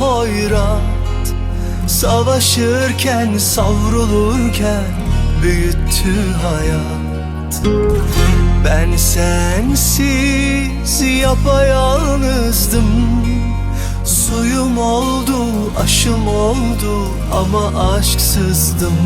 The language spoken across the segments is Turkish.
hayrat Savaşırken savrulurken büyüttü hayat. Ben sensiz yapayalnızdım. Suyum oldu, aşım oldu ama aşksızdım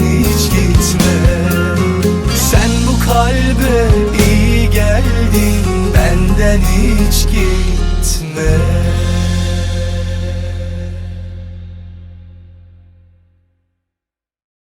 hiç gitme